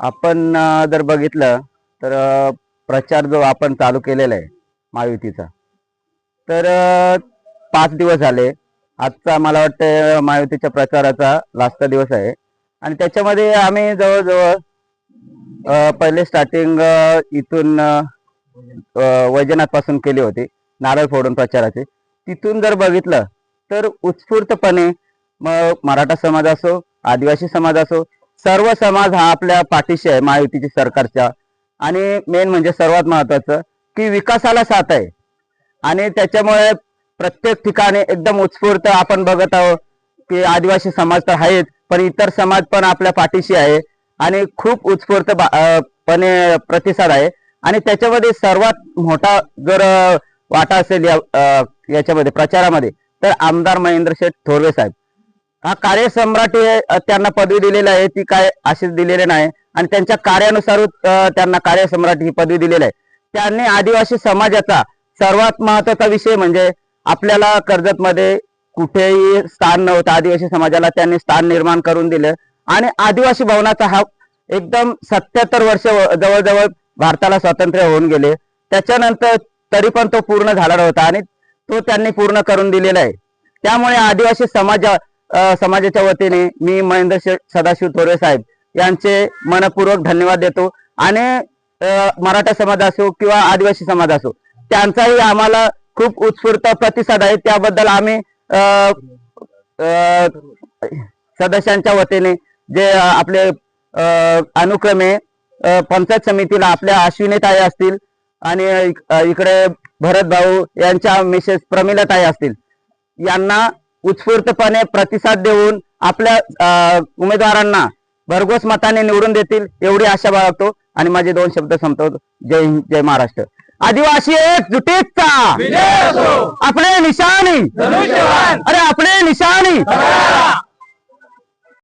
आपण जर बघितलं तर प्रचार जो आपण चालू केलेला आहे महायुतीचा तर पाच दिवस झाले. आजचा मला वाटतं महायुतीच्या प्रचाराचा लास्ट दिवस आहे. आणि त्याच्यामध्ये आम्ही जवळजवळ पहिले स्टार्टिंग इथून वैजनाथपासून केली होती नारळ फोडून प्रचाराचे. तिथून जर बघितलं तर उत्स्फूर्तपणे मग मराठा समाज असो आदिवासी समाज असो सर्व समाज हा आपल्या पाठीशी आहे महायुतीची सरकारच्या. आणि मेन म्हणजे सर्वात महत्वाचं की विकासाला साथ आहे. आणि त्याच्यामुळे प्रत्येक ठिकाणी एकदम उत्स्फूर्त आपण बघत आहोत की आदिवासी समाज तर आहेच पण इतर समाज पण आपल्या पाठीशी आहे. आणि खूप उत्स्फूर्त पणे प्रतिसाद आहे. आणि त्याच्यामध्ये सर्वात मोठा जर वाटा असेल या याच्यामध्ये प्रचारामध्ये तर आमदार महेंद्र शेठ थोरवे साहेब. हा कार्यसम्राट हे त्यांना पदवी दिलेली आहे ती काय अशीच दिलेली नाही. आणि त्यांच्या कार्यानुसार त्यांना कार्यसम्राट ही पदवी दिलेली आहे. त्यांनी आदिवासी समाजाचा सर्वात महत्त्वाचा विषय म्हणजे आपल्याला कर्जत मध्ये कुठेही स्थान नव्हतं. आदिवासी समाजाला त्यांनी स्थान निर्माण करून दिलं. आणि आदिवासी भवनाचा हा एकदम सत्याहत्तर वर्ष जवळजवळ भारताला स्वातंत्र्य होऊन गेले. त्याच्यानंतर तरी पण तो पूर्ण झाला नव्हता. आणि तो त्यांनी पूर्ण करून दिलेला आहे. त्यामुळे आदिवासी समाजा समाजाच्या वतीने मी महेंद्र सदाशिव थोरे साहेब यांचे मनपूर्वक धन्यवाद देतो. आणि मराठा समाज असो किंवा आदिवासी समाज असो त्यांचाही आम्हाला खूप उत्स्फूर्त प्रतिसाद आहे. त्याबद्दल आम्ही अ, सदस्यांच्या वतीने जे आपले अनुक्रमे पंचायत समितीला आपल्या अश्विनीताई असतील आणि इकडे भरत भाऊ यांच्या मिसेस प्रमिलाताई असतील. यांना उत्स्फूर्तपणे प्रतिसाद देऊन आपल्या उमेदवारांना भरघोस मताने निवडून देतील एवढी आशा बाळगतो. आणि माझे दोन शब्द संपतो जय हिंद जय महाराष्ट्र. आदिवासी एकजुटीचा विजय असो. अपने निशानी अरे अपने निशानी